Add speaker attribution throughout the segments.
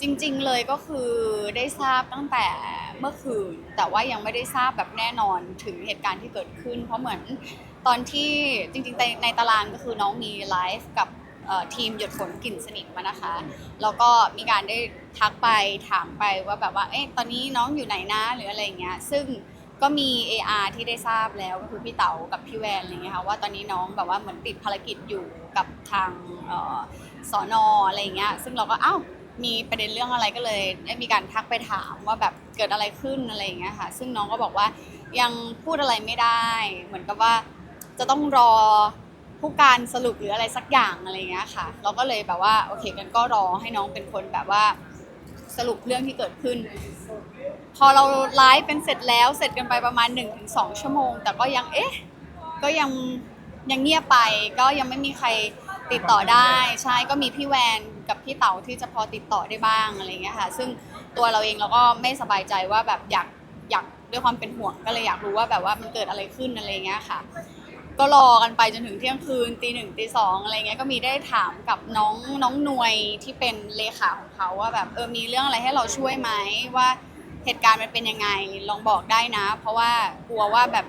Speaker 1: จริง ๆ เลยก็คือได้ทราบตั้งแต่เมื่อคืน แต่ว่ายังไม่ได้ทราบแบบแน่นอนถึงเหตุการณ์ที่เกิดขึ้น เพราะเหมือนตอนที่จริงๆในในตารางก็คือน้องมีไลฟ์กับทีมหยดฝนกลิ่นสนิทมานะคะ แล้วก็มีการได้ทักไปถามไปว่าแบบว่า เอ๊ะตอนนี้น้องอยู่ไหนนะหรืออะไรอย่างเงี้ย ซึ่งก็มี AR ที่ได้ทราบแล้วก็คือพี่เต๋ากับพี่แวนอะไรเงี้ยค่ะว่าตอนนี้น้องแบบว่าเหมือนติดภารกิจอยู่กับทางสอนออะไรเงี้ย ซึ่งเราก็เอ้า มีประเด็นเรื่องอะไรก็เลยได้มีการทักไปถามว่าแบบเกิดอะไรขึ้นอะไรอย่างเงี้ยค่ะ ซึ่งน้องก็บอกว่ายังพูดอะไรไม่ได้ เหมือนกับว่าจะต้องรอผู้การสรุปหรืออะไรสักอย่างอะไรอย่างเงี้ยค่ะ เราก็เลยแบบว่าโอเคกันก็รอให้น้องเป็นคนแบบว่าสรุปเรื่องที่เกิดขึ้น พอเราไลฟ์เป็นเสร็จแล้วเสร็จกันไปประมาณ 1-2 ชั่วโมง แต่ก็ยังเอ๊ะก็ยังยังเงียบไปก็ยังไม่มีใคร ติดต่อได้ใช่ก็มีพี่แวนกับพี่เต๋าที่จะพอติดต่อได้บ้างอะไรเงี้ยค่ะ ซึ่งตัวเราเองเราก็ไม่สบายใจว่าแบบอยากอยากด้วยความเป็นห่วงก็เลยอยากรู้ว่าแบบว่ามันเกิดอะไรขึ้นอะไรเงี้ยค่ะ ก็รอกันไปจนถึงเที่ยงคืนตีหนึ่งตีสองอะไรเงี้ยก็มีได้ถามกับน้องน้องหนวยที่เป็นเลขาของเขาว่าแบบเออมีเรื่องอะไรให้เราช่วยไหมว่าเหตุการณ์มันเป็นยังไงลองบอกได้นะ เพราะว่ากลัวว่าแบบ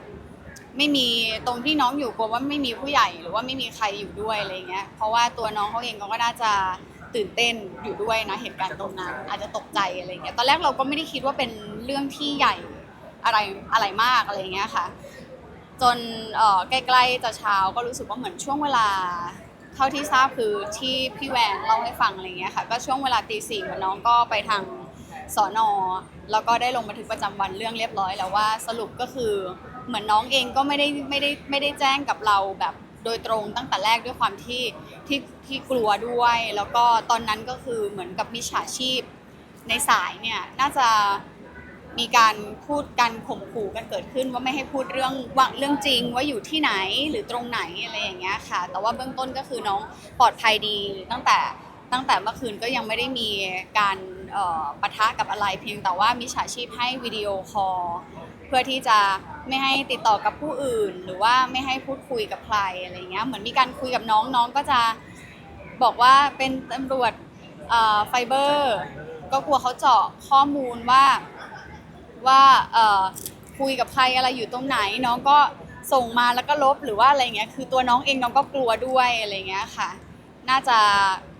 Speaker 1: ไม่มีตรงที่น้องอยู่กลัวว่าไม่มีผู้ใหญ่หรือว่าไม่มีใครอยู่ด้วยอะไรเงี้ยเพราะว่าตัวน้องเขาเองเขาก็น่าจะตื่นเต้นอยู่ด้วยนะเหตุการณ์ตรงนั้นอาจจะตกใจอะไรเงี้ยตอนแรกเราก็ไม่ได้คิดว่าเป็นเรื่องที่ใหญ่อะไรอะไรมากอะไรเงี้ยค่ะ จนเอ่อใกล้ๆจะเช้าก็รู้สึกว่าเหมือนช่วงเวลาเท่าที่ทราบคือที่พี่แวนเล่าให้ฟังอะไรเงี้ยค่ะ ก็ช่วงเวลาตีสี่เหมือนน้องก็ไปทางสอนอแล้วก็ได้ลงบันทึกประจำวันเรื่องเรียบร้อยแล้วว่าสรุปก็คือ เหมือนน้องเองก็ไม่ได้ไม่ได้ไม่ได้แจ้งกับเราแบบโดยตรงตั้งแต่แรกด้วยความที่ที่ที่กลัวด้วย แล้วก็ตอนนั้นก็คือเหมือนกับมิจฉาชีพในสายเนี่ยน่าจะมีการพูดกันข่มขู่กันเกิดขึ้นว่าไม่ให้พูดเรื่องว่าเรื่องจริงว่าอยู่ที่ไหนหรือตรงไหนอะไรอย่างเงี้ยค่ะ แต่ว่าเบื้องต้นก็คือน้องปลอดภัยดี ตั้งแต่ตั้งแต่เมื่อคืนก็ยังไม่ได้มีการปะทะกับอะไรเพียงแต่ว่ามิจฉาชีพให้วิดีโอคอลเพื่อที่จะ ไม่ให้ติดต่อกับผู้อื่น หรือว่าไม่ให้พูดคุยกับใครอะไรเงี้ยเหมือนมีการคุยกับน้องน้องก็จะบอกว่าเป็นตำรวจเอ่อไฟเบอร์ก็กลัวเขาเจาะข้อมูลว่าว่าเอ่อคุยกับใครอะไรอยู่ตรงไหน น้องก็ส่งมาแล้วก็ลบหรือว่าอะไรเงี้ยคือตัวน้องเองน้องก็กลัวด้วยอะไรเงี้ยค่ะ น่าจะ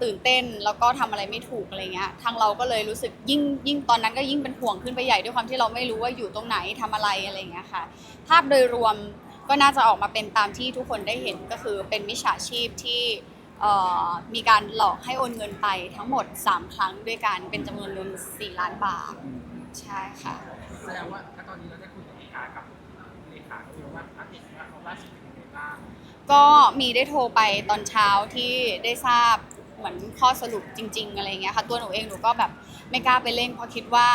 Speaker 1: ตื่นเต้นแล้วก็ทำอะไรไม่ถูกอะไรเงี้ยทางเราก็เลยรู้สึกยิ่งยิ่งตอนนั้นก็ยิ่งเป็นห่วงขึ้นไปใหญ่ด้วยความที่เราไม่รู้ว่าอยู่ตรงไหนทำอะไรอะไรเงี้ยค่ะ ภาพโดยรวมก็น่าจะออกมาเป็นตามที่ทุกคนได้เห็นก็คือเป็นมิจฉาชีพที่มีการหลอกให้โอนเงินไปทั้งหมด 3 ครั้งด้วยกันเป็นจำนวนเงิน4ล้านบาทใช่ค่ะ
Speaker 2: แสดงว่าถ้าตอนนี้เราได้คุยกับเลขากับเลขาคือว่าอัปเดตว่าเขาล่าสุดเป็นยังไงบ้าง
Speaker 1: ก็มีได้โทรไปตอนเช้าที่ได้ทราบเหมือนข้อสรุปจริง ๆ อะไรเงี้ยค่ะ ตัวหนูเองหนูก็แบบไม่กล้าไปเล่นเพราะคิดว่า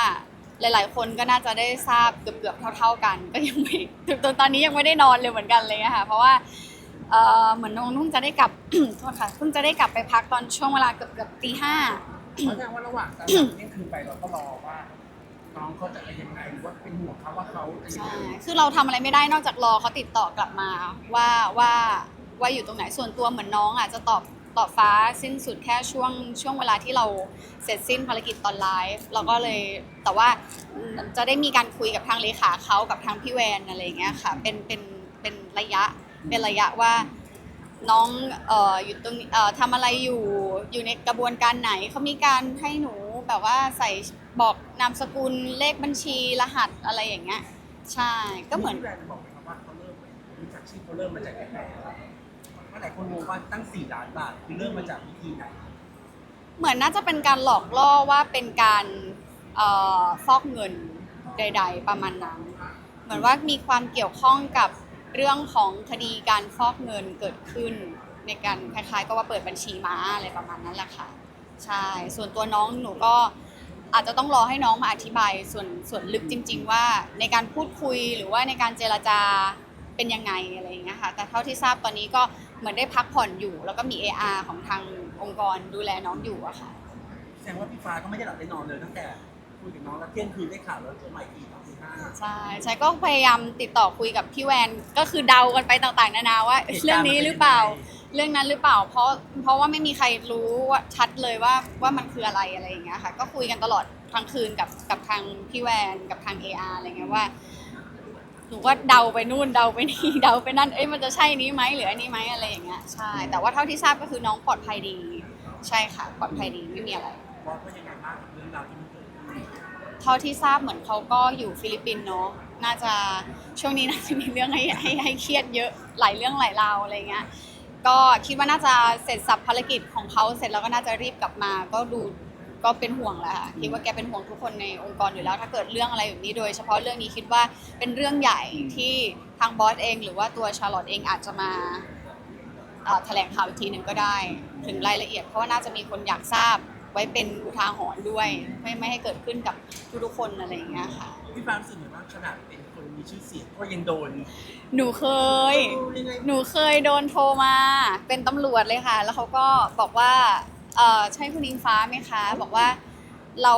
Speaker 1: หลาย ๆ คนก็น่าจะได้ทราบเกือบๆเท่า ๆกัน ก็ยังไม่ถึงตอนนี้ยังไม่ได้นอนเลยเหมือนกันเลยค่ะเพราะว่าเออเหมือนน้องนุ่งจะได้กลับโทษค่ะเพิ่งจะได้กลับไปพักตอนช่วงเวลาเกือบๆตีห้า
Speaker 2: เพราะแสดงว่าระหว่างการนี่คืนไปเราก็รอว่า น้องเขาจะเป็นยังไงหรือว่าเป็นห่วงเขาว่าเขาจะยัง
Speaker 1: ใช่
Speaker 2: ไง
Speaker 1: คือเราทำอะไรไม่ได้นอกจากรอเขาติดต่อกลับมาว่าว่าว่าอยู่ตรงไหนส่วนตัวเหมือนน้องอะจะตอบตอบฟ้าสิ้นสุดแค่ช่วงช่วงเวลาที่เราเสร็จสิ้นภารกิจตอนไลฟ์เราก็เลยแต่ว่าจะได้มีการคุยกับทางเลขาเขากับทางพี่แวนอะไรอย่างเงี้ยค่ะเป็นเป็นเป็นระยะเป็นระยะว่าน้องเอ่ออยู่ตรงเอ่อทำอะไรอยู่อยู่ในกระบวนการไหนเขามีการให้หนู แบบว่าใส่บอกนามสกุลเลขบัญชีรหัสอะไรอย่างเงี้ย ใช่ ก็เหมือน
Speaker 2: ที่แบรนด์บอกไหมครับว่าเขาเริ่มมีจากชีพเขาเริ่มมาจากไหนเพราะหลายคนงงว่าตั้ง 4 ล้านบาทคือเริ่มมาจากวิธีไหน
Speaker 1: เหมือนน่าจะเป็นการหลอกล่อว่าเป็นการเอ่อฟอกเงินใด ๆ ประมาณนั้น เหมือนว่ามีความเกี่ยวข้องกับเรื่องของคดีการฟอกเงินเกิดขึ้น ในการคล้ายๆก็ว่าเปิดบัญชีม้าอะไรประมาณนั้นแหละค่ะ ใช่ ส่วนตัวน้องหนูก็อาจจะต้องรอให้น้องมาอธิบายส่วนส่วนลึกจริง ๆ ว่าในการพูดคุยหรือว่าในการเจรจาเป็นยังไงอะไรอย่างเงี้ยค่ะ แต่เท่าที่ทราบตอนนี้ก็เหมือนได้พักผ่อนอยู่ แล้วก็มี AR ของทางองค์กรดูแลน้องอยู่อะค่ะ
Speaker 2: แสดงว่าพี่ฟ้าก็ไม่ได้หลับได้นอนเลยตั้งแต่คุยกับน้องแล้วเที่ยงคืนได้ข่าวแล้วเจอใหม่อีกตีห้า
Speaker 1: ใช่ใช่ก็พยายามติดต่อคุยกับพี่แวนก็คือเดากันไปต่างๆ นานาว่าเอ๊ะเรื่องนี้หรือเปล่า เรื่องนั้นหรือเปล่า เพราะเพราะว่าไม่มีใครรู้ว่าชัดเลยว่าว่ามันคืออะไรอะไรอย่างเงี้ยค่ะ ก็คุยกันตลอดทั้งคืนกับกับทางพี่แวนกับทาง AR อะไรเงี้ยว่าหนูก็เดาไปนู่นเดาไปนี่เดาไปนั่นเอ้ยมันจะใช่นี้ไหมหรืออันนี้ไหมอะไรอย่างเงี้ยใช่ แต่ว่าเท่าที่ทราบก็คือน้องปลอดภัยดี ใช่ค่ะปลอดภัยดีไม่มีอะไร
Speaker 2: ว่าเป็นยังไงบ้างกับเรื่องราวที่มัน เท่า
Speaker 1: ที่ทราบเหมือนเขาก็อยู่ฟิลิปปินส์เนาะน่าจะช่วงนี้น่าจะมีเรื่องให้ให้ให้เครียดเยอะหลายเรื่องหลายราวอะไรเงี้ยก็คิดว่าน่าจะเสร็จสับภารกิจของเขาเสร็จแล้วก็น่าจะรีบกลับมา ก็ดูก็เป็นห่วงแหละค่ะคิดว่าแกเป็นห่วงทุกคนในองค์กรอยู่แล้ว ถ้าเกิดเรื่องอะไรแบบนี้โดย เฉพาะเรื่องนี้คิดว่าเป็นเรื่องใหญ่ที่ทางบอสเอง หรือว่าตัวชาร์ลอตเองอาจจะมาแถลงข่าวอีกทีหนึ่งก็ได้ ถึงรายละเอียดเพราะว่าน่าจะมีคนอยากทราบ ไว้เป็นอุทาหรณ์ด้วย ไม่ไม่ให้เกิดขึ้นกับทุกๆคนอะไรอย่างเงี้ยค่ะ
Speaker 2: พี่ฟ้ารู้สึกเหมือนว่าขนาดเป็นคนมีชื่อเสียงก็ยังโดน
Speaker 1: หนูเคย
Speaker 2: เออยังไง
Speaker 1: หนูเคยโดนโทรมา เป็นตำรวจเลยค่ะ แล้วเขาก็บอกว่าเออใช่คุณอิงฟ้าไหมคะ บอกว่าเรา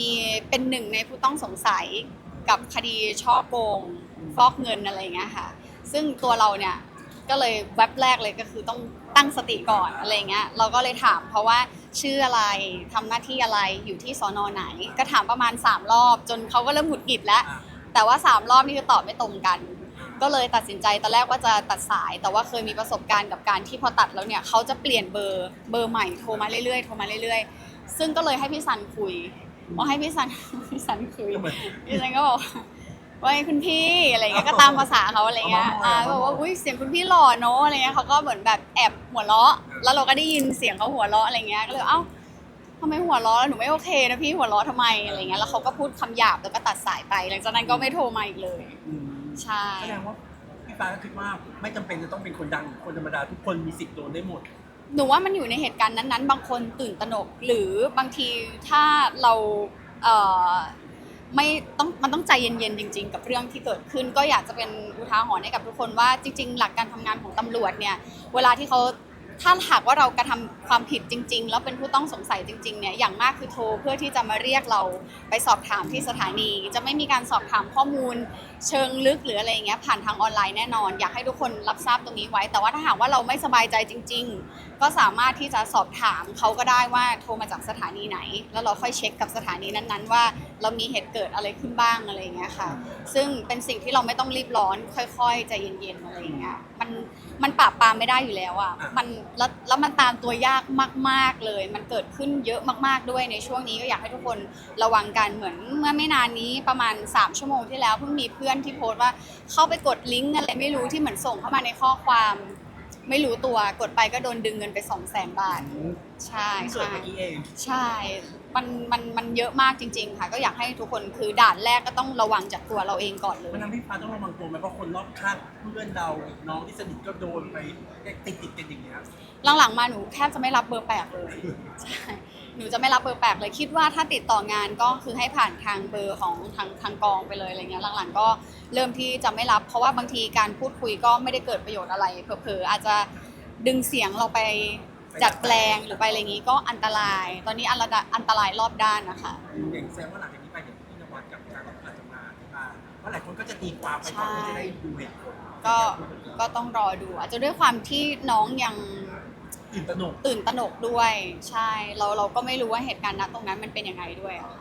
Speaker 1: มีเป็นหนึ่งในผู้ต้องสงสัยกับคดีช่อโกงฟอกเงินอะไรอย่างเงี้ยค่ะ ซึ่งตัวเราเนี่ยก็เลยแว็บแรกเลยก็คือต้องตั้งสติก่อนอะไรเงี้ย เราก็เลยถามเพราะว่า ชื่ออะไรทำหน้าที่อะไรอยู่ที่สอนอไหน ก็ถามประมาณ 3 รอบ จนเขาก็เริ่มหงุดหงิดแล้ว
Speaker 2: อะ
Speaker 1: แต่ว่า 3 รอบนี่คือตอบไม่ตรงกัน ก็เลยตัดสินใจตอนแรกว่าจะตัดสาย แต่ว่าเคยมีประสบการณ์กับการที่พอตัดแล้วเนี่ยเขาจะเปลี่ยนเบอร์เบอร์ใหม่โทรมาเรื่อยๆโทรมาเรื่อยๆ ซึ่งก็เลยให้พี่ซันคุยว่าให้พี่ซันพี่ซันคุย
Speaker 2: ก็เหมือน
Speaker 1: พี่ซันก็บอก ว่าไงคุณพี่อะไรเงี้ยก็ตามภาษาเขาอะไรเงี้ย
Speaker 2: เอา
Speaker 1: อ่า
Speaker 2: มา
Speaker 1: บอกว่าอุ้ยเสียงคุณพี่หล่อเนอะอะไรเงี้ยเขาก็เหมือนแบบแอบหัวเราะ แล้วเราก็ได้ยินเสียงเขาหัวเราะอะไรเงี้ยก็เลยเอ้าทำไมหัวเราะแล้วหนูไม่โอเคนะพี่หัวเราะทำไมอะไรเงี้ยแล้วเขาก็พูดคำหยาบแล้วก็ตัดสายไป หลังจากนั้นก็ไม่โทรมาอีกเลย
Speaker 2: อืม
Speaker 1: ใช่
Speaker 2: แสดงว่าพี่ฟ้าก็คิดว่าไม่จำเป็นจะต้องเป็นคนดังหรือคนธรรมดาทุกคนมีสิทธิ์โดนได้หมด
Speaker 1: หนูว่ามันอยู่ในเหตุการณ์นั้นๆ บางคนตื่นตระหนก หรือบางทีถ้าเราเอ่อ ไม่ต้องมันต้องใจเย็นๆจริง ๆ กับเรื่องที่เกิดขึ้น ก็อยากจะเป็นอุทาหรณ์ให้กับทุกคนว่าจริง ๆ หลักการทำงานของตำรวจเนี่ยเวลาที่เขา ถ้าหากว่าเรากระทำความผิดจริง ๆ แล้วเป็นผู้ต้องสงสัยจริงๆเนี่ยอย่างมากคือโทรเพื่อที่จะมาเรียกเราไปสอบถามที่สถานี จะไม่มีการสอบถามข้อมูล เชิงลึกหรืออะไรอย่างเงี้ยผ่านทางออนไลน์แน่นอน อยากให้ทุกคนรับทราบตรงนี้ไว้ แต่ว่าถ้าหากว่าเราไม่สบายใจจริง ๆ ก็สามารถที่จะสอบถามเขาก็ได้ว่าโทรมาจากสถานีไหน แล้วเราค่อยเช็คกับสถานีนั้นๆ ว่าเรามีเหตุเกิดอะไรขึ้นบ้างอะไรอย่างเงี้ยค่ะ ซึ่งเป็นสิ่งที่เราไม่ต้องรีบร้อน ค่อยๆใจเย็นๆอะไรอย่างเงี้ยมันมันปราบปรามไม่ได้อยู่แล้ว
Speaker 2: อะ
Speaker 1: มันแล้วแล้วมันตามตัวยากมาก ๆเลย มันเกิดขึ้นเยอะมากๆด้วยในช่วงนี้ก็อยากให้ทุกคนระวังกันเหมือนเมื่อไม่นานนี้ประมาณ 3 ชั่วโมงที่แล้วเพิ่งมีเพื่อนที่โพสต์ว่าเข้าไปกดลิงก์อะไรไม่รู้ที่เหมือนส่งเข้ามาในข้อความ ไม่รู้ตัวกดไปก็โดนดึงเงินไป 2 0 0 0 0 0บาท ใช่
Speaker 2: เกิด
Speaker 1: ใช่
Speaker 2: เมื่อกี้เอง
Speaker 1: ใช่ มันมันมันเยอะมากจริง ๆ ค่ะ ก็อยากให้ทุกคนคือด่านแรกก็ต้องระวังจากตัวเราเองก่อนเลย
Speaker 2: มันทำให้พี่ฟ้าต้องระวังตัวไหมเพราะคนรอบข้างเพื่อนเราน้องที่สนิทก็โดนไปติดติดๆกันอย่างเงี้ย
Speaker 1: หลังๆมาหนูแทบจะไม่รับเบอร์แปลกเลยใช่หนูจะไม่รับเบอร์แปลกเลยคิดว่าถ้าติดต่องานก็คือให้ผ่านทางเบอร์ของทางทางกองไปเลยอะไรเงี้ยหลังๆก็เริ่มที่จะไม่รับ เพราะว่าบางทีการพูดคุยก็ไม่ได้เกิดประโยชน์อะไรเผลอๆอาจจะดึงเสียงเราไป จัดแปลงหรือไปอะไรอย่างงี้ก็อันตราย ตอนนี้อันตรายอันตรายรอบด้านนะคะ
Speaker 2: อย่างแสดงว่าหลังจากนี้ไปเดี๋ยวพี่นวัดกับการรับอาจจะมาที่บ้านเพราะหลายคนก็จะตีความไปก่อนที่จะได้ดูเหตุผล
Speaker 1: ก็ก็ต้องรอดู อาจจะด้วยความที่น้องยัง
Speaker 2: ตื่นตระหนก
Speaker 1: ตื่นตระหนกด้วย ใช่เราเราก็ไม่รู้ว่าเหตุการณ์ณตรงนั้นมันเป็นยังไงด้วยอะค่ะ